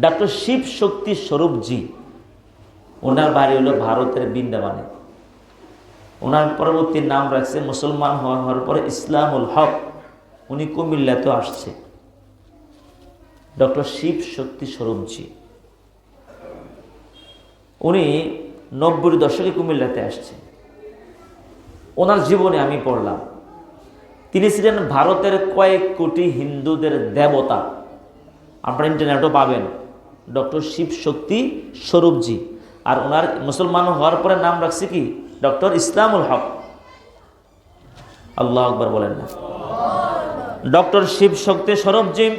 Doctor Shiv Shakti স্বরূপজি ওনার বাড়ি হলো ভারতের বৃন্দাবনে। ওনার পরবর্তী নাম রাখছে মুসলমান হওয়া- হওয়ার পরে ইসলামুল হক। উনি কুমিল্লাতেও আসছে। ডক্টর শিব শক্তি স্বরূপজি উনি নব্বই দশকে কুমিল্লাতে আসছে। ওনার জীবনে আমি পড়লাম। তিনি ছিলেন ভারতের কয়েক কোটি হিন্দুদের দেবতা। আপনারা ইন্টারনেটও পাবেন। ডক্টর শিব শক্তি স্বরূপজি। আর ওনার মুসলমান হওয়ার পরে নাম রাখছে কি? ডক্টর ইসলামুল হক। আল্লাহ আকবর বলেন না। ডক্টর শিব শক্তি স্বরূপজি,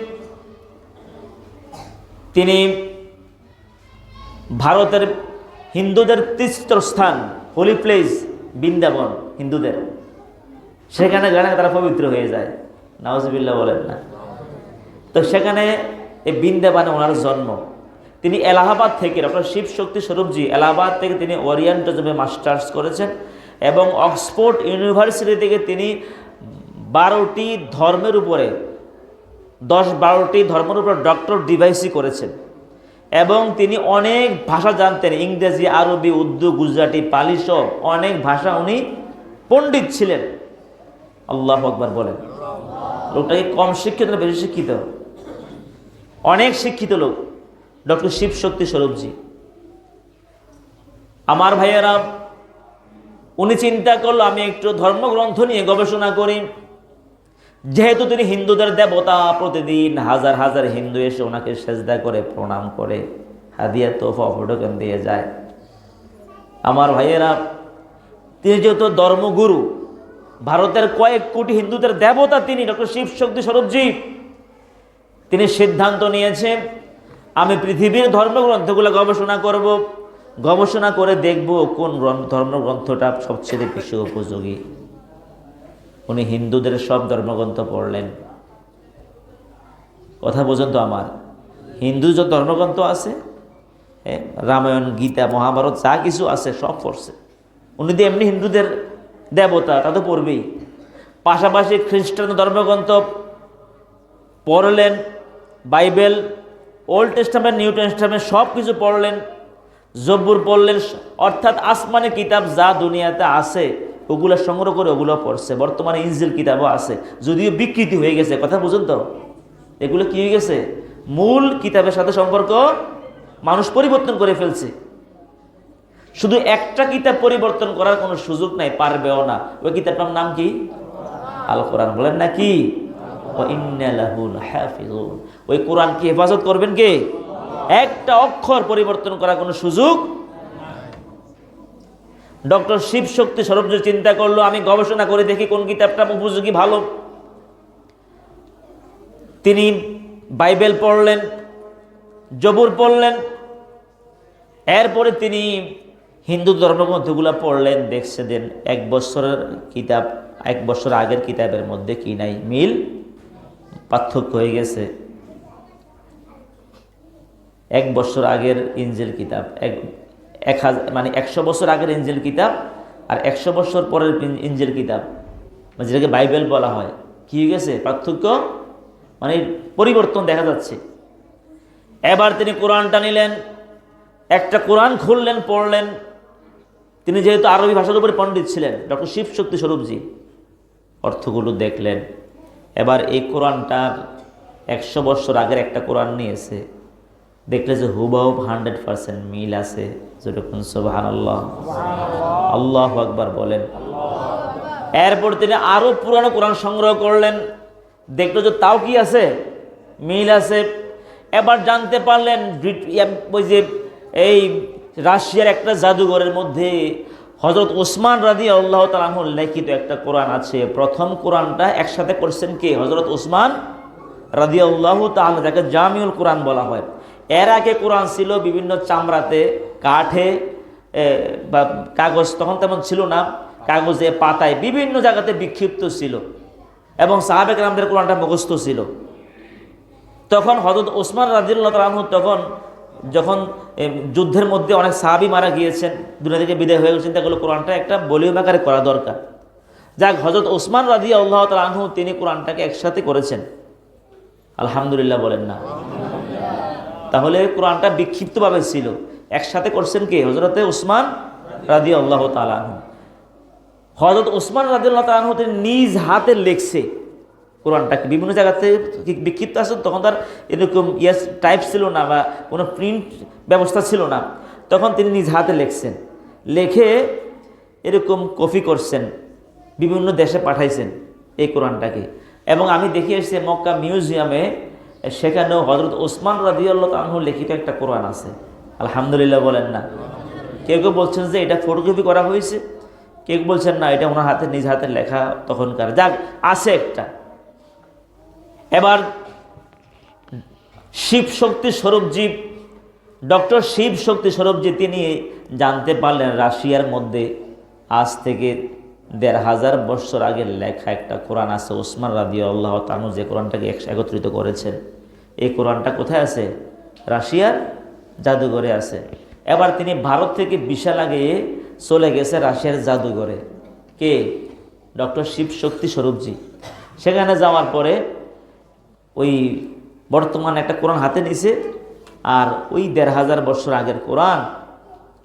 তিনি ভারতের হিন্দুদের তীর্থস্থান হোলি প্লেস বৃন্দাবন, হিন্দুদের। সেখানে গেলে তারা পবিত্র হয়ে যায়। নওয়াজবিল্লা বলেন না। তো সেখানে এই বৃন্দাবনে ওনার জন্ম। তিনি এলাহাবাদ থেকে ডক্টর শিব শক্তি স্বরূপজি এলাহাবাদ থেকে তিনি ওরিয়েন্টাজমে মাস্টার্স করেছেন এবং অক্সফোর্ড ইউনিভার্সিটি থেকে তিনি বারোটি ধর্মের উপরে, দশ বারোটি ধর্মের উপরে ডক্টর ডিভাইসি করেছেন। এবং তিনি অনেক ভাষা জানতেন, ইংরেজি, আরবি, উর্দু, গুজরাটি, পালি সব অনেক ভাষা উনি পণ্ডিত ছিলেন। আল্লাহ আকবার বলেন। লোকটাকে কম শিক্ষিত না বেশি শিক্ষিত? অনেক শিক্ষিত লোক। ডক্টর শিব শক্তি স্বরূপজি। আমার ভাইয়েরা, উনি চিন্তা করল, আমি একটু ধর্মগ্রন্থ নিয়ে গবেষণা করি। যেহেতু তিনি হিন্দুদের দেবতা, প্রতিদিন হাজার হাজার হিন্দু এসে ওনাকে সেজদা করে, প্রণাম করে, হাদিয়া তোফা ফটোকেন দিয়ে যায়। আমার ভাইয়েরা, তিনি যেহেতু ধর্মগুরু, ভারতের কয়েক কোটি হিন্দুদের দেবতা তিনি, ডক্টর শিব শক্তি স্বরূপজি। তিনি সিদ্ধান্ত নিয়েছেন আমি পৃথিবীর ধর্মগ্রন্থগুলো গবেষণা করব। গবেষণা করে দেখব কোন ধর্মগ্রন্থটা সবচেয়ে বেশি উপযোগী। উনি হিন্দুদের সব ধর্মগ্রন্থ পড়লেন। কথা বোঝেন তো আমার। হিন্দু যে ধর্মগ্রন্থ আছে হ্যাঁ, রামায়ণ গীতা মহাভারত যা কিছু আছে সব পড়ছে। উনি তো এমনি হিন্দুদের দেবতা তা তো পড়বেই। পাশাপাশি খ্রিস্টান ধর্মগ্রন্থ পড়লেন Bible Old Testament New Testament সব কিছু পড়লেন, জব্বুর পড়লেন, অর্থাৎ আসমানি কিতাব যা দুনিয়াতে আছে, ওগুলো সংগ্রহ করে ওগুলো পড়ছে। বর্তমানে ইনজিল কিতাবও আছে। যদিও বিকৃতি হয়ে গেছে, কথা বুঝুন তো। এগুলো কি হয়ে গেছে? মূল কিতাবের সাথে সম্পর্ক মানুষ পরিবর্তন করে ফেলছে। শুধু একটা কিতাব পরিবর্তন করার কোনো সুযোগ নাই, পারবেও না। ওই কিতাবটার নাম কি? আল কোরআন বলেন না ওই কোরআনকে হেফাজত করবেন কে? একটা অক্ষর পরিবর্তন করার কোনো সুযোগ ডক্টর শিব শক্তি সরব চিন্তা করল, আমি গবেষণা করে দেখি কোন কিতাবটা উপযোগী, ভালো। তিনি বাইবেল পড়লেন, জবুর পড়লেন। এরপরে তিনি হিন্দু ধর্মগ্রন্থগুলো পড়লেন, দেখছে দেন এক বছরের কিতাব, এক বছর আগের কিতাবের মধ্যে কি নাই, মিল পার্থক্য হয়ে গেছে। এক বছর আগের ইঞ্জেল কিতাব, এক এক হাজার মানে একশো বছর আগের ইঞ্জেল কিতাব আর একশো বছর পরের ইঞ্জেল কিতাব। মানে যেটাকে বাইবেল বলা হয়। কি হয়ে গেছে? পার্থক্য? মানে পরিবর্তন দেখা যাচ্ছে। এবার তিনি কোরআনটা নিলেন, একটা কোরআন খুললেন, পড়লেন। তিনি যেহেতু আরবি ভাষার উপরে পণ্ডিত ছিলেন, ডক্টর শিব শক্তি স্বরূপজি অর্থগুলো দেখলেন। এবার এই কোরআনটার একশো বছর আগের একটা কোরআন নিয়েছে। দেখলে যে হুবাহুব হান্ড্রেড পার্সেন্ট মিল আছে। যেরকম সোবাহান আল্লাহ আল্লাহ আকবার বলেন। এরপর তিনি আরও পুরানো কোরআন সংগ্রহ করলেন। দেখল যে তাও কি আছে? মিল আছে। এবার জানতে পারলেন ওই যে এই রাশিয়ার একটা জাদুঘরের মধ্যে হজরত ওসমান রাদি আল্লাহ তালাহুর লিখিত একটা কোরআন আছে। প্রথম কোরআনটা একসাথে করছেন কে? হজরত ওসমান রাদি আল্লাহ তাহলে যাকে জামিউল কোরআন বলা হয়। এর আগে কোরআন ছিল বিভিন্ন চামড়াতে, কাঠে বা কাগজ তখন তেমন ছিল না, কাগজে, পাতায় বিভিন্ন জায়গাতে বিক্ষিপ্ত ছিল এবং সাহাবেক রামদের কোরআনটা মুখস্থ ছিল। তখন হজরত ওসমান রাজিউল্লাহ তালাহু তখন যখন যুদ্ধের মধ্যে অনেক সাহাবি মারা গিয়েছেন, দুনিয়া থেকে বিদায় হয়ে গেছেন, তাগুলো কোরআনটা একটা বলিউম আকারে করা দরকার। যাক হজরত ওসমান রাজি আল্লাহ তালাহু তিনি কোরআনটাকে একসাথে করেছেন। আলহামদুলিল্লাহ বলেন না। তাহলে কোরআনটা বিক্ষিপ্তভাবে ছিল। একসাথে করছেন কে? হজরতে উসমান রাদি আল্লাহ তালাহ হজরত ওসমান রাদিল্লাহ তালাহ তিনি নিজ হাতে লেখছে। কোরআনটাকে। বিভিন্ন জায়গাতে বিক্ষিপ্ত আছে, তখন তার এরকম ইয়াস টাইপ ছিল না বা কোনো প্রিন্ট ব্যবস্থা ছিল না। তখন তিনি নিজ হাতে লেখছেন। লেখে এরকম কপি করছেন, বিভিন্ন দেশে পাঠাইছেন এই কোরআনটাকে। এবং আমি দেখে এসেছি, মক্কা মিউজিয়ামে সেখানেও হজরত ওসমান রাদিউল্লাহ তাহু লিখিত একটা কোরআন আছে। আলহামদুলিল্লাহ বলেন না। কেউ কেউ বলছেন যে, এটা ফটোকপি করা হয়েছে? কেউ বলছেন, না, এটা ওনার হাতে, নিজ হাতে লেখা তখনকার। যাক, আছে একটা। এবার শিব শক্তি স্বরূপজীব ডক্টর শিব শক্তি স্বরূপজি, তিনি জানতে পারলেন রাশিয়ার মধ্যে আজ থেকে দেড় হাজার বছর আগে লেখা একটা কোরআন আছে, ওসমান রাদি আল্লাহ তানু যে কোরআনটাকে একত্রিত করেছেন। এই কোরআনটা কোথায় আছে? রাশিয়ার জাদুঘরে আছে। এবার তিনি ভারত থেকে বিশাল আগে চলে গেছে রাশিয়ার জাদুঘরে। কে? ডক্টর শিব শক্তি স্বরূপজি। সেখানে যাওয়ার পরে ওই বর্তমান একটা কোরআন হাতে নিছে আর ওই দেড় হাজার বছর আগের কোরআন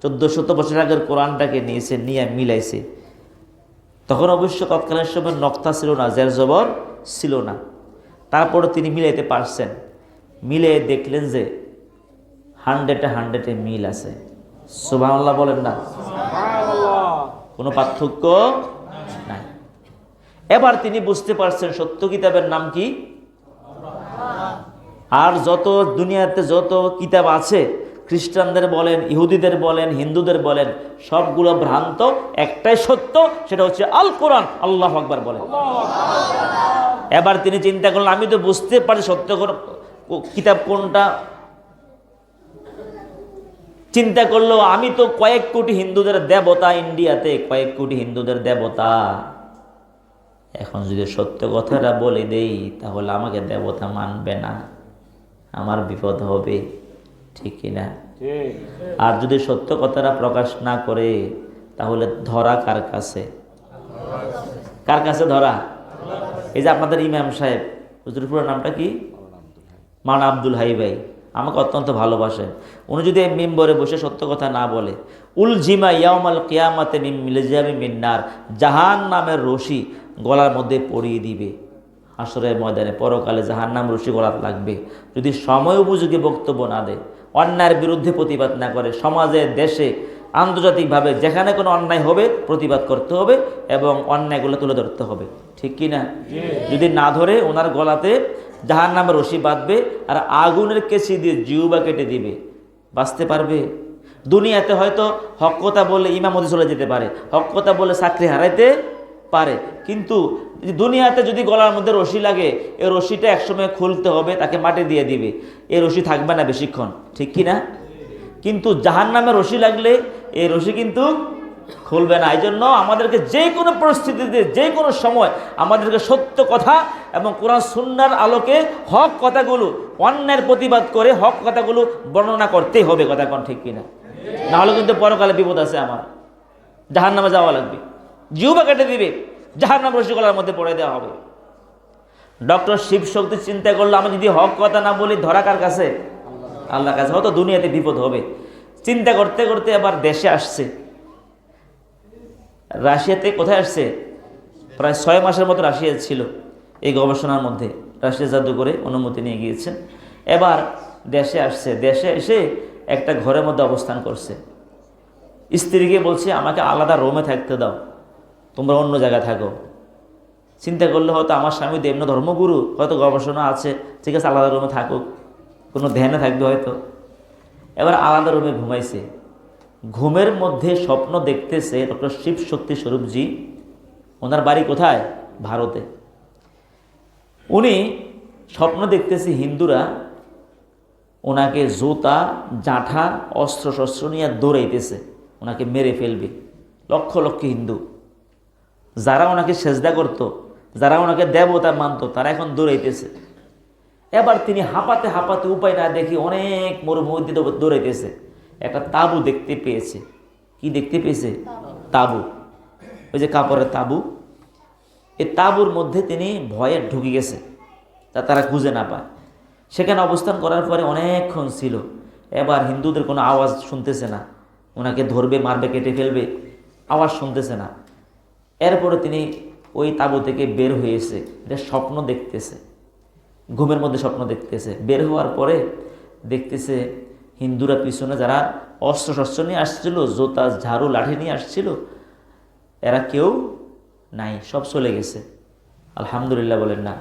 চোদ্দ শত বছর আগের কোরআনটাকে নিয়েছে নিয়ে মিলাইছে। তখন অবশ্য তৎকালীন সময় নক্তা ছিল না জের জবর ছিল না। তারপরে তিনি মিলাইতে পারছেন। মিলে দেখলেন যে হান্ড্রেডে হান্ড্রেডে মিল আছে। সুবহানাল্লাহ বলেন না? কোনো পার্থক্য নাই। এবার তিনি বুঝতে পারছেন সত্য কিতাবের নাম কি? আর যত দুনিয়াতে যত কিতাব আছে, খ্রিস্টানদের বলেন, ইহুদিদের বলেন, হিন্দুদের বলেন, সবগুলো ভ্রান্ত, একটাই সত্য, সেটা হচ্ছে আল কোরআন, আল্লাহ আকবার বলেন। এবার তিনি চিন্তা করলেন, আমি তো বুঝতে পারি সত্য কিতাব কোনটা। চিন্তা করল, আমি তো কয়েক কোটি হিন্দুদের দেবতা ইন্ডিয়াতে, কয়েক কোটি হিন্দুদের দেবতা। এখন যদি সত্য কথাটা বলে দেই, তাহলে আমাকে দেবতা মানবে না। আমার বিপদ হবে ঠিক কিনা? আর যদি সত্য কথাটা প্রকাশ না করে তাহলে ধরা কার কাছে? কার কাছে ধরা? এই যে আপনাদের ইমাম সাহেব হুজুরপুরের নামটা কি? মান আব্দুল হাই ভাই আমাকে অত্যন্ত ভালোবাসেন। উনি যদি মেম্বরে বসে সত্য কথা না বলে উল জিমা ইয়ামাল কিয়ামাতে মিলেজামি মিন্নার জাহান নামের রশি গলার মধ্যে পরিয়ে দিবে। আসরের ময়দানে পরকালে যাহার নাম রশি গলাত লাগবে। যদি সময় উপযোগী বক্তব্য না দেয় অন্যায়ের বিরুদ্ধে প্রতিবাদ না করে সমাজে দেশে আন্তর্জাতিকভাবে যেখানে কোনো অন্যায় হবে প্রতিবাদ করতে হবে এবং অন্যায়গুলো তুলে ধরতে হবে। ঠিক কি না যদি না ধরে ওনার গলাতে যাহার নামের রশি বাঁধবে আর আগুনের কেসি দিয়ে জিউবা কেটে দিবে বাঁচতে পারবে? দুনিয়াতে হয়তো হক কথা বললে ইমামতি চলে যেতে পারে হক কথা বলে চাকরি হারাইতে পারে। কিন্তু দুনিয়াতে যদি গলার মধ্যে রশি লাগে, এই রশিটা একসময় খুলতে হবে, তাকে মাটি দিয়ে দিবে। এই রশি থাকবে না বেশিক্ষণ, ঠিক কি না? কিন্তু জাহান নামে রশি লাগলে এই রশি কিন্তু খুলবে না। এই জন্য আমাদেরকে যে কোনো পরিস্থিতিতে, যে কোনো সময় আমাদেরকে সত্য কথা এবং কোরআন সুন্নার আলোকে হক কথাগুলো অন্যায়ের প্রতিবাদ করে হক কথাগুলো বর্ণনা করতেই হবে কথা কোন ঠিক কিনা? নাহলে কিন্তু পরকালে বিপদ আছে আমার। জাহান নামে যাওয়া লাগবে। জিউবা কেটে দিবে। জাহান নাম রসিকলার মধ্যে পড়ে দেওয়া হবে। ডক্টর শিব শক্তি চিন্তা করল, আমি যদি হক কথা না বলি, ধরা কার কাছে? আল্লাহর কাছে। হয়তো দুনিয়াতে বিপদ হবে। চিন্তা করতে করতে আবার দেশে আসছে। রাশিয়াতে কোথায় আসছে? প্রায় ছয় মাসের মতো রাশিয়া ছিল এই গবেষণার মধ্যে। রাশিয়া জাদু করে অনুমতি নিয়ে গিয়েছেন। এবার দেশে আসছে। দেশে এসে একটা ঘরের মধ্যে অবস্থান করছে। স্ত্রীকে বলছে, আমাকে আলাদা রোমে থাকতে দাও। তোমরা অন্য জায়গায় থাকো। চিন্তা করলে হয়তো আমার স্বামী দেবন ধর্মগুরু, হয়তো গবেষণা আছে, ঠিক আছে, আলাদা রুমে থাকুক, কোনো ধ্যানে থাকবে হয়তো। এবার আলাদা রুমে ঘুমাইছে। ঘুমের মধ্যে স্বপ্ন দেখতেছে ডক্টর শিব শক্তি স্বরূপজি, ওনার বাড়ি কোথায়? ভারতে। উনি স্বপ্ন দেখতেছে হিন্দুরা ওনাকে জুতা, জাঁঠা অস্ত্র শস্ত্র নিয়ে দৌড়াইতেছে, ওনাকে মেরে ফেলবে। লক্ষ লক্ষ হিন্দু। যারা ওনাকে সেজদা করত, যারা ওনাকে দেবতা মানত, তারা এখন দৌড়াইতেছে এবার তিনি হাঁপাতে হাঁপাতে উপায় না দেখি অনেক মরুভূমিতে দৌড়াইতেছে। একটা তাবু দেখতে পেয়েছে। কি দেখতে পেয়েছে? তাবু। ওই যে কাপড়ের তাবু। এই তাবুর মধ্যে তিনি ভয়ে ঢুকে গেছে তা তারা খুঁজে না পায়। সেখানে অবস্থান করার পরে অনেকক্ষণ ছিল। এবার হিন্দুদের কোনো আওয়াজ শুনতেছে না। ওনাকে ধরবে, মারবে, কেটে ফেলবে, আওয়াজ শুনতেছে না। এরপরে তিনি ওই তাবু থেকে বের হয়েছে এটা স্বপ্ন দেখতেছে। ঘুমের মধ্যে স্বপ্ন দেখতেছে। বের হওয়ার পরে দেখতেছে হিন্দুরা পিছনে যারা অস্ত্র শস্ত্র নিয়ে আসছিল, জোতা, ঝাড়ু, লাঠি নিয়ে আসছিল, এরা কেউ নাই, সব চলে গেছে। আলহামদুলিল্লাহ বলেন না।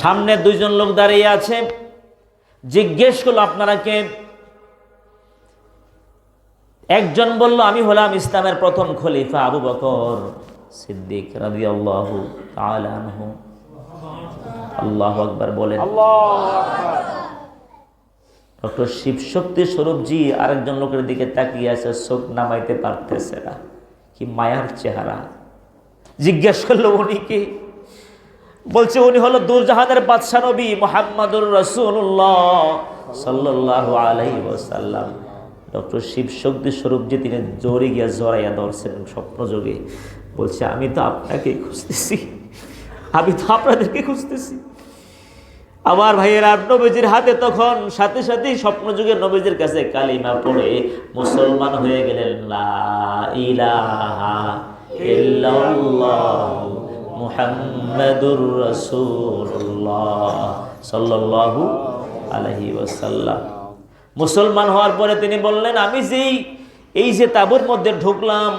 সামনে দুইজন লোক দাঁড়িয়ে আছে। জিজ্ঞেস করল, আপনারা কে? একজন বলল, আমি হলাম ইসলামের প্রথম খলিফা আবু বকর সিদ্দিক রাজি আল্লাহ আল্লাহ আকবার বলেন। ডক্টর শিবশক্তি স্বরূপজি আরেকজন লোকের দিকে তাকিয়ে আছে, চোখ নামাইতে পারতেছে না। কি মায়ার চেহারা। জিজ্ঞেস করল উনি কি? বলছে, উনি হলো দুরজাহানের বাদশা নবী মোহাম্মদুর রসুল্লাহ সাল্লাহ আলাইহি ওসাল্লাম ডক্টর শিব শক্তি স্বরূপ যে তিনি জোরে গিয়া জড়াইয়া ধরছেন স্বপ্নযোগে বলছে, আমি তো আপনাকে খুঁজতেছি, আমি তো আপনাদেরকে খুঁজতেছি। আমার ভাইয়ের আর নবীজির হাতে তখন সাথে সাথেই স্বপ্নযুগের নবীজির কাছে কালিমা পড়ে, মুসলমান হয়ে গেলেন সাল্লাল্লাহু আলাইহি ওয়াসাল্লাম। মুসলমান হওয়ার পরে তিনি বললেন আমি যেই এই যে তাবুর মধ্যে ঢুকলাম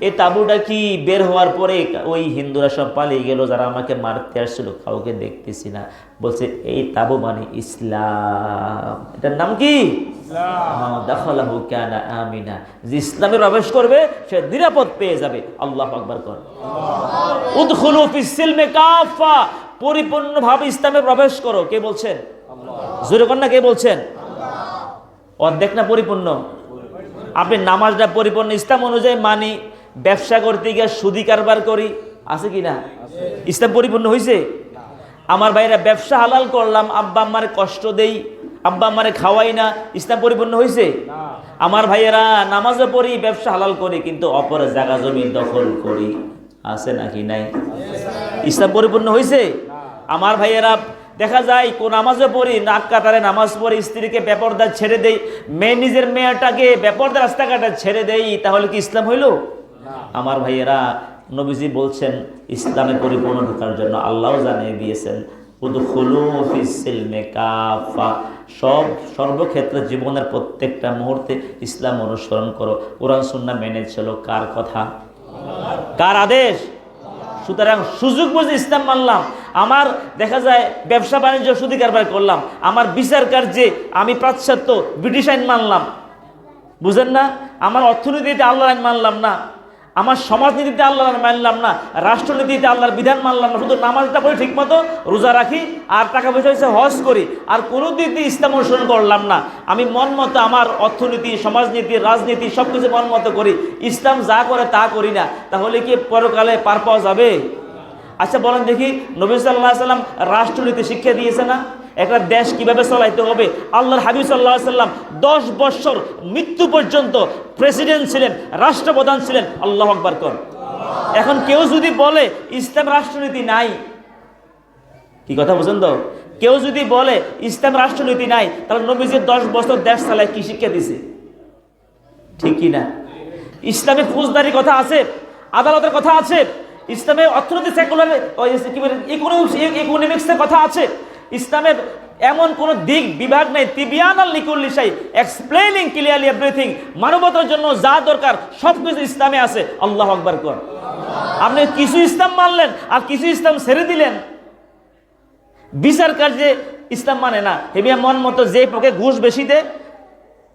এই তাবুটা কি বের হওয়ার পরে ওই হিন্দুরা সব পালিয়ে গেল যারা আমাকে মারতে আসছিল কাউকে দেখতেছি না। বলছে এই তাবু মানে ইসলাম। এটার নাম কি? দাখালাহু কানা আমিনা। যে ইসলামে প্রবেশ করবে সে নিরাপদ পেয়ে যাবে। আল্লাহ আকবার কর। উদখুলু কাফা পরিপূর্ণভাবে ইসলামে প্রবেশ করো। কে বলছেন? জোরে কন্যা কে বলছেন? অর্ধেক না পরিপূর্ণ? আপনি নামাজটা পরিপূর্ণ, ইসলাম অনুযায়ী মানি, ব্যবসা করতে গিয়ে সুদি কারবার করি, আছে কি না? ইসলাম পরিপূর্ণ হয়েছে আমার ভাইরা ব্যবসা হালাল করলাম, আব্বা আম্মারে কষ্ট দেই, আব্বা আম্মারে খাওয়াই না, ইসলাম পরিপূর্ণ হয়েছে আমার ভাইয়েরা নামাজও পড়ি, ব্যবসা হালাল করি, কিন্তু অপরের জায়গা জমি দখল করি, আছে নাকি নাই? ইসলাম পরিপূর্ণ হয়েছে আমার ভাইয়েরা দেখা যায় কোন নামাজও পড়ি নাক কাতারে নামাজ পড়ি স্ত্রীকে বেপরদা ছেড়ে দেই মেয়ে নিজের মেয়েটাকে বেপরদা রাস্তাঘাটে ছেড়ে দেই তাহলে কি ইসলাম হইল? আমার ভাইয়েরা নবীজি বলছেন ইসলামে পরিপূর্ণ ঢোকার জন্য আল্লাহ জানিয়ে দিয়েছেন সব সর্বক্ষেত্রে জীবনের প্রত্যেকটা মুহূর্তে ইসলাম অনুসরণ করো। কোরআন সুন্না মেনে চলো কার কথা? কার আদেশ? সুতরাং সুযোগ বুঝে ইসলাম মানলাম। আমার দেখা যায় ব্যবসা বাণিজ্য সুদী কারবার করলাম। আমার বিচার কার্যে আমি পাশ্চাত্য ব্রিটিশ আইন মানলাম। বুঝেন না? আমার অর্থনীতিতে আল্লাহ আইন মানলাম না। আমার সমাজনীতিতে আল্লাহ মানলাম না, রাষ্ট্রনীতিতে আল্লাহর বিধান মানলাম না, শুধু নামাজটা পড়ি ঠিক মতো রোজা রাখি আর টাকা পয়সা হচ্ছে হজ করি, আর কোনো দিয়ে ইসলাম অনুসরণ করলাম না। আমি মন মতো আমার অর্থনীতি, সমাজনীতি, রাজনীতি সব কিছু মন মতো করি, ইসলাম যা করে তা করি না। তাহলে কি পরকালে পার পাওয়া যাবে? আচ্ছা বলেন দেখি, নবী সাল্লাহ সাল্লাম রাষ্ট্রনীতি শিক্ষা দিয়েছে না? একটা দেশ কীভাবে চালাইতে হবে? আল্লাহর হাবিব সাল্লাহ সাল্লাম দশ বৎসর মৃত্যু পর্যন্ত প্রেসিডেন্ট ছিলেন, রাষ্ট্রপ্রধান ছিলেন। আল্লাহ আকবর কর। এখন কেউ যদি বলে, ইসলাম রাষ্ট্রনীতি নাই, কি কথা বুঝেন তো? কেউ যদি বলে, ইসলাম রাষ্ট্রনীতি নাই, তাহলে নবীজির দশ বছর দেশ চালায় কি শিক্ষা দিছে? ঠিক কি না? ইসলামে ফৌজদারি কথা আছে, আদালতের কথা আছে, ইসলামে অর্থনৈতিক সেকুলার ইকোনমিক্সের কথা আছে। ইসলামের এমন কোন দিক, বিভাগ নেই। তিবিয়ান আল লিকুল্লিশাই এক্সপ্লেনিং ক্লিয়ারলি এভরিথিং মানবতার জন্য যা দরকার সব কিছু ইসলামে আছে। আল্লাহ আকবর কর আপনি কিছু ইসলাম মানলেন আর কিছু ইসলাম ছেড়ে দিলেন। বিচার কার্যে ইসলাম মানে না। হেবিয়া মন মতো যে পক্ষে ঘুষ বেশি দেয়,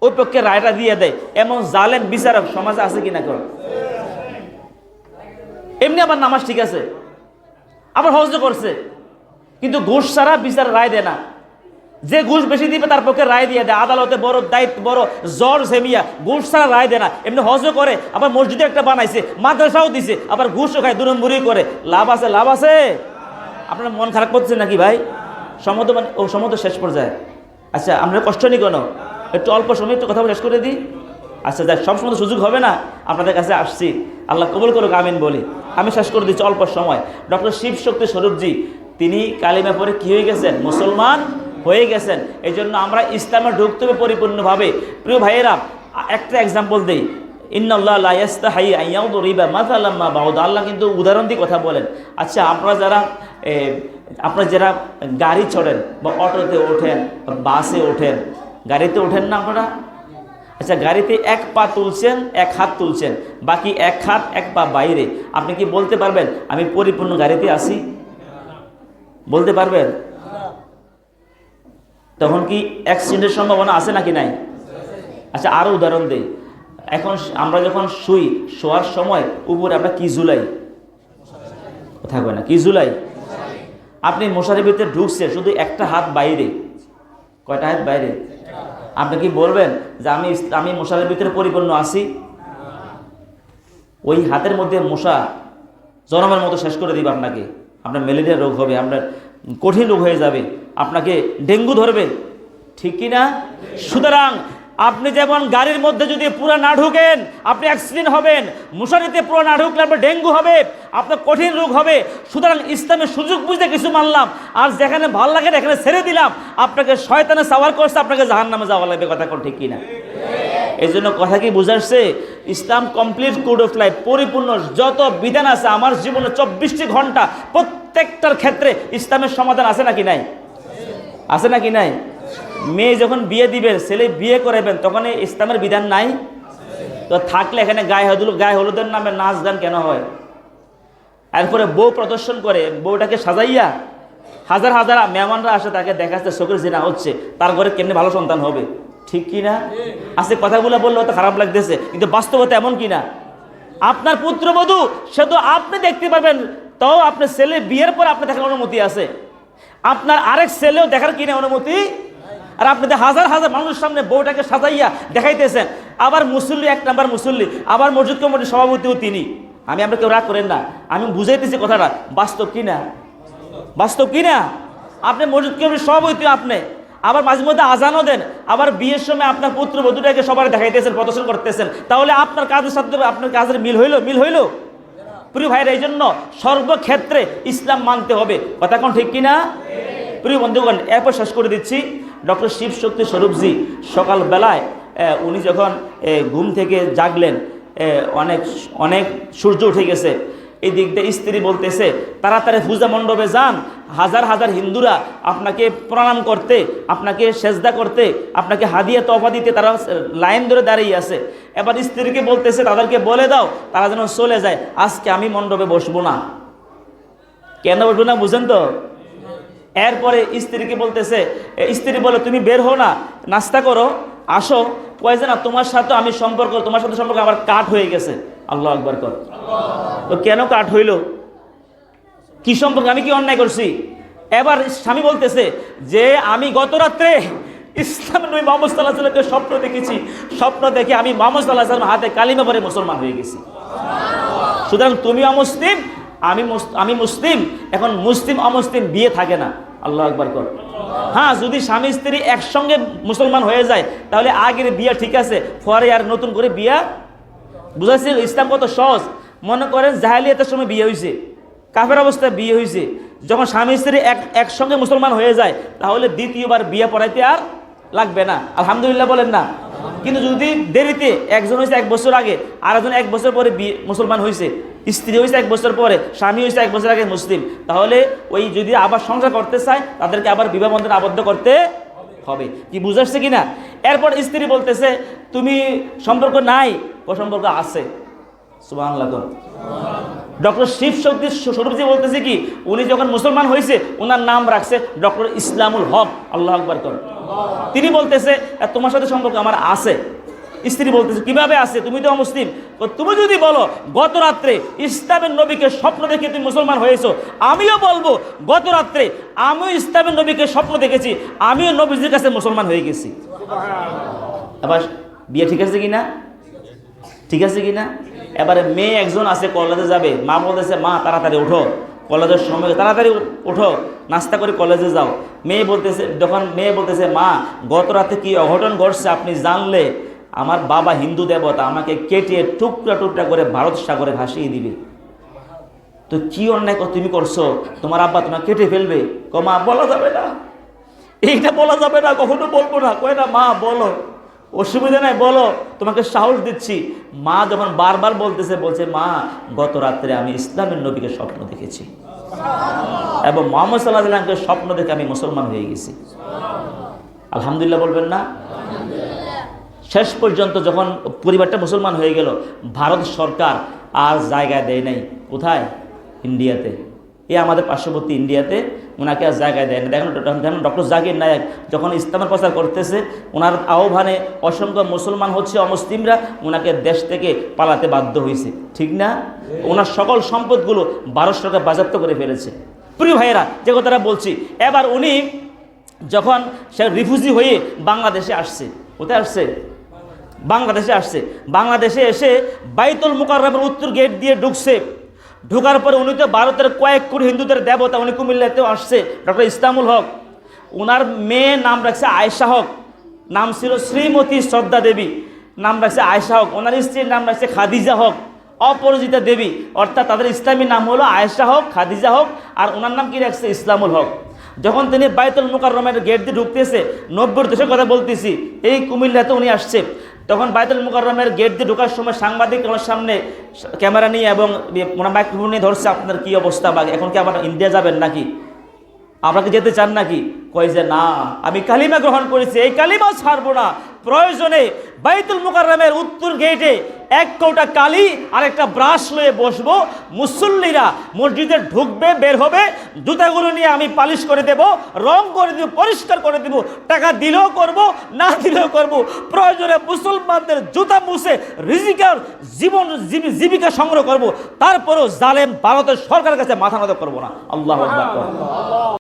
ওই পক্ষে রায়টা দিয়ে দেয়। এমন জালেম বিচারক সমাজে আছে কিনা কর এমনি আবার নামাজ ঠিক আছে। আবার হজ করছে। কিন্তু ঘুষ ছাড়া বিচার রায় দেয় না। যে ঘুষ বেশি দিবে তার পক্ষে রায় দিয়ে দেয়। আদালতে বড় দায়িত্ব, বড় জ্বর সেমিয়া ঘুষ ছাড়া রায় দেয় না। এমনি হজও করে, আবার মসজিদে একটা বানাইছে, মাদ্রাসাও দিছে, আবার ঘুষও খায় দু নম্বরই করে। লাভ আছে লাভ আছে? আপনার মন খারাপ করছে নাকি ভাই? সমত মানে ও সমত শেষ পর্যায়ে। আচ্ছা আমরা কষ্ট নি কেন? একটু অল্প সময় একটু কথা শেষ করে দিই? আচ্ছা যাক, সব সময় সুযোগ হবে না। আপনাদের কাছে আসছি। আল্লাহ কবুল করুক, আমিন বলি। আমি শেষ করে দিচ্ছি অল্প সময়। ডক্টর শিব শক্তি স্বরূপজি তিনি কালিমা পরে কি হয়ে গেছেন? মুসলমান হয়ে গেছেন। এই জন্য আমরা ইসলামে ঢুকতে হবে পরিপূর্ণভাবে। প্রিয় ভাইয়েরা, একটা এক্সাম্পল দিই। আল্লাহ কিন্তু উদাহরণ দিয়ে কথা বলেন। আচ্ছা আপনারা যারা আপনারা যারা গাড়ি চড়েন বা অটোতে ওঠেন বা বাসে ওঠেন, গাড়িতে ওঠেন না আপনারা? আচ্ছা গাড়িতে এক পা তুলছেন, এক হাত তুলছেন। বাকি এক হাত, এক পা বাইরে। আপনি কি বলতে পারবেন, আমি পরিপূর্ণ গাড়িতে আসি বলতে পারবেন? তখন কি অ্যাক্সিডেন্টের সম্ভাবনা আছে নাকি নাই? আচ্ছা আরও উদাহরণ দেই। এখন আমরা যখন শুই, শোয়ার সময় উপরে আমরা কি ঝুলাই? কথা কয় না, কি ঝুলাই? আপনি মশারির ভিতরে ঢুকছে শুধু একটা হাত বাইরে। কয়টা হাত বাইরে? আপনি কি বলবেন যে আমি আমি মশারির ভিতরে পরিপূর্ণ আছি? ওই হাতের মধ্যে মশা জনমের মতো শেষ করে দিবে আপনাকে। আপনার ম্যালেরিয়া রোগ হবে, আপনার কঠিন রোগ হয়ে যাবে, আপনাকে ডেঙ্গু ধরবে, ঠিক কি না? সুতরাং আপনি যেমন গাড়ির মধ্যে যদি পুরা না ঢুকেন, আপনি অ্যাক্সিডেন্ট হবেন, মশারিতে পুরো না ঢুকলে আপনার ডেঙ্গু হবে, আপনার কঠিন রোগ হবে। সুতরাং ইসলামের সুযোগ বুঝতে কিছু মানলাম, আর যেখানে ভালো লাগে এখানে ছেড়ে দিলাম। আপনাকে শয়তানে সাওয়ার করছে, আপনাকে জাহান নামে যাওয়া লাগবে, কথা কোন ঠিক কিনা এই জন্য কথা কি বুঝাচ্ছে? ইসলাম কমপ্লিট কোড অফ লাইফ পরিপূর্ণ যত বিধান আছে, আমার জীবনে চব্বিশটি ঘণ্টা প্রত্যেকটার ক্ষেত্রে ইসলামের সমাধান আছে নাকি নাই? আছে নাকি নাই? মেয়ে যখন বিয়ে দিবেন ছেলে বিয়ে করাবেন তখন ইসলামের বিধান নাই? তো থাকলে এখানে গায়ে হলুদ, গায়ে হলুদের নামে নাচ গান কেন হয়? এরপরে বউ প্রদর্শন করে, বউটাকে সাজাইয়া হাজার হাজার মেহমানরা আসে, তাকে দেখাচ্ছে, চোখের জেনা হচ্ছে, তার ঘরে কেমনি ভালো সন্তান হবে? ঠিক কি না আজকে কথাগুলো বললে হয়তো খারাপ লাগতেছে, কিন্তু বাস্তবতা এমন কি না আপনার পুত্রবধূ সে তো আপনি দেখতে পাবেন তাও আপনার ছেলে বিয়ের পর আপনার দেখার অনুমতি আছে। আপনার আরেক ছেলেও দেখার কিনে অনুমতি? আর আপনি তো হাজার হাজার মানুষের সামনে বউটাকে সাজাইয়া দেখাইতেছেন। আবার মুসল্লি, এক নাম্বার মুসল্লি, আবার মসজিদ কমিটির সভাপতিও তিনি। আমি, আমরা কেউ রাগ করেন না। আমি বুঝাইতেছি কথাটা, বাস্তব কি না বাস্তব কি না আপনি মসজিদ কমিটির সভাপতি আপনি। আবার মাঝে মধ্যে আজানও দেন। আবার বিয়ের সময় আপনার পুত্র বধূটাকে সবার দেখাইতেছেন প্রদর্শন করতেছেন। তাহলে আপনার কাজের সাথে আপনার কাজের মিল হইল? মিল হইল? প্রিয় ভাইরা এই জন্য সর্বক্ষেত্রে ইসলাম মানতে হবে। কথা কোন ঠিক কিনা? প্রিয় বন্ধুগণ, এরপর শেষ করে দিচ্ছি। ডক্টর শিব শক্তি স্বরূপজি সকালবেলায় উনি যখন ঘুম থেকে জাগলেন অনেক অনেক সূর্য উঠে গেছে। এই দিক দিয়ে স্ত্রী বলতেছে, তাড়াতাড়ি পূজা মণ্ডপে যান। হাজার হাজার হিন্দুরা আপনাকে প্রণাম করতে, আপনাকে সেজদা করতে, আপনাকে হাদিয়া তফা দিতে তারা লাইন ধরে দাঁড়িয়ে আছে। এবার স্ত্রীকে বলতেছে, তাদেরকে বলে দাও, তারা যেন চলে যায়। আজকে আমি মণ্ডপে বসবো না। কেন বসবো না বুঝেন তো? এরপরে স্ত্রীকে বলতেছে স্ত্রী বলে, তুমি বের হও না, নাস্তা করো, আসো। কয় যে না তোমার সাথে আমি সম্পর্ক, তোমার সাথে সম্পর্ক আমার কাট হয়ে গেছে। আল্লাহ আকবর কর। তো কেন কাঠ হইল? কি সম্পর্কে আমি কি অন্যায় করছি? এবার স্বামী বলতেছে যে, আমি গত রাত্রে ইসলাম নবী মোহাম্মদ সাল্লাহ সাল্লামকে স্বপ্ন দেখেছি। স্বপ্ন দেখে আমি মোহাম্মদ সাল্লাহ সাল্লাম হাতে কালিমা পরে মুসলমান হয়ে গেছি। সুতরাং তুমি অমুসলিম আমি আমি মুসলিম। এখন মুসলিম, অমুসলিম বিয়ে থাকে না। আল্লাহ একবার কর। হ্যাঁ যদি স্বামী স্ত্রী একসঙ্গে মুসলমান হয়ে যায়, তাহলে আগের বিয়ে ঠিক আছে। পরে আর নতুন করে বিয়া বুঝাচ্ছি ইসলাম কত সহজ। মনে করেন জাহালিয়াতের সময় বিয়ে হয়েছে কাফের অবস্থায় বিয়ে হয়েছে যখন স্বামী স্ত্রী এক, একসঙ্গে মুসলমান হয়ে যায়, তাহলে দ্বিতীয়বার বিয়ে পড়াইতে আর লাগবে না। আলহামদুলিল্লাহ বলেন না। কিন্তু যদি দেরিতে একজন হয়েছে এক বছর আগে আর একজন এক বছর পরে বিয়ে, মুসলমান হয়েছে স্ত্রী হয়েছে এক বছর পরে, স্বামী হয়েছে এক বছর আগে মুসলিম, তাহলে ওই যদি আবার সংসার করতে চায়, তাদেরকে আবার বিবাহ বন্ধনে আবদ্ধ করতে হবে। কি বুঝাচ্ছে কি না এরপর স্ত্রী বলতেছে তুমি সম্পর্ক নাই? ও সম্পর্ক আছে। ডক্টর শিব শক্তি স্বরূপজি বলতেছে কি উনি যখন মুসলমান হয়েছে ওনার নাম রাখছে ডক্টর ইসলামুল হক। আল্লাহ আকবর কর। তিনি বলতেছে "আহ, তোমার সাথে সম্পর্ক আমার আছে। স্ত্রী বলতেছে, কীভাবে আছে? তুমি তো মুসলিম তুমি যদি বলো, গত রাত্রে ইসলামের নবীকে স্বপ্ন দেখে তুমি মুসলমান হয়েছো। আমিও বলব, গত রাত্রে আমিও ইসলামের নবীকে স্বপ্ন দেখেছি। আমিও নবীজির কাছে মুসলমান হয়ে গেছি। আবার বিয়ে ঠিক আছে কি না ঠিক আছে কি না এবারে মেয়ে একজন আছে, কলেজে যাবে। মা বলতেছে, মা, তাড়াতাড়ি ওঠো কলেজের সময় তাড়াতাড়ি ওঠো নাস্তা করে কলেজে যাও। মেয়ে বলতেছে, যখন মেয়ে বলতেছে, মা, গত রাতে কি অঘটন ঘটছে আপনি জানলে? আমার বাবা হিন্দু দেবতা আমাকে কেটে টুকরা টুকরা করে ভারত সাগরে ভাসিয়ে দিবে। তো কি অন্যায় তুমি করছ? তোমার আব্বা তোমার কেটে ফেলবে। কমা বলা যাবে না। এইটা বলা যাবে না, কখনো বলব না। কয় না, মা, বলো। অসুবিধা নাই, বলো। তোমাকে সাহস দিচ্ছি। মা যখন বারবার বলতেছে, বলছে, মা, গত রাত্রে আমি ইসলামের নবীকে স্বপ্ন দেখেছি। এবং মোহাম্মদ সাল্লাহ স্বপ্ন দেখে আমি মুসলমান হয়ে গেছি। আলহামদুলিল্লাহ বলবেন না? শেষ পর্যন্ত যখন পরিবারটা মুসলমান হয়ে গেল, ভারত সরকার আর জায়গা দেয় নাই। কোথায়? ইন্ডিয়াতে। এ আমাদের পার্শ্ববর্তী ইন্ডিয়াতে ওনাকে আর জায়গায় দেয় না দেখেন দেখেন ডক্টর জাকির নায়ক যখন ইসলামের প্রচার করতেছে ওনার আহ্বানে অসংখ্য মুসলমান হচ্ছে, অমুসলিমরা ওনাকে দেশ থেকে পালাতে বাধ্য হয়েছে ঠিক না? ওনার সকল সম্পদগুলো ভারত সরকার বাজেয়াপ্ত করে ফেলেছে। প্রিয় ভাইয়েরা, যে কথাটা বলছি, এবার উনি যখন সে রিফিউজি হয়ে বাংলাদেশে আসছে, কোথায় আসছে? বাংলাদেশে আসছে। বাংলাদেশে এসে বাইতুল মুকাররমের উত্তর গেট দিয়ে ঢুকছে। ঢুকার পরে উনি তো ভারতের কয়েক কোটি হিন্দুদের দেবতা, উনি কুমিল্লাতেও আসছে। ডক্টর ইসলামুল হক ওনার মেয়ে নাম রাখছে আয়েশা হক। নাম ছিল শ্রীমতী শ্রদ্ধা দেবী, নাম রাখছে আয়েশা হক। ওনার স্ত্রীর নাম রাখছে খাদিজা হক, অপরাজিতা দেবী। অর্থাৎ তাদের ইসলামী নাম হলো আয়েশা হক, খাদিজা হক, আর ওনার নাম কি রাখছে? ইসলামুল হক। যখন তিনি বাইতুল মুকাররমের গেট দিয়ে ঢুকতেছে, নব্বই দেশের কথা বলতেছি, এই কুমিল্লাতে উনি আসছে। তখন বাইতুল মুকরমের গেট দিয়ে ঢোকার সময় সাংবাদিক আমার সামনে ক্যামেরা নিয়ে এবং মাইক্রোফোন নিয়ে ধরছে, আপনার কী অবস্থা বা এখন কি আবার ইন্ডিয়া যাবেন নাকি? আপনাকে যেতে চান নাকি? কয় যে, না, আমি কালিমা গ্রহণ করেছি, এই কালিমা ছাড়বো না। প্রয়োজনে বাইতুল মুকাররমের উত্তর গেটে এক কৌটা কালি আর একটা ব্রাশ লয়ে বসবো। মুসল্লিরা মসজিদে ঢুকবে, বের হবে, জুতাগুলো নিয়ে আমি পালিশ করে দেব, রং করে দেব, পরিষ্কার করে দেব, টাকা দিলেও করব, না দিলেও করব। প্রয়োজনে মুসলমানদের জুতা মুছে রিজিকার জীবন, জীবি- জীবিকা সংগ্রহ করব। তারপরেও জালেম ভারতের সরকারের কাছে মাথা নত করব না। আল্লাহ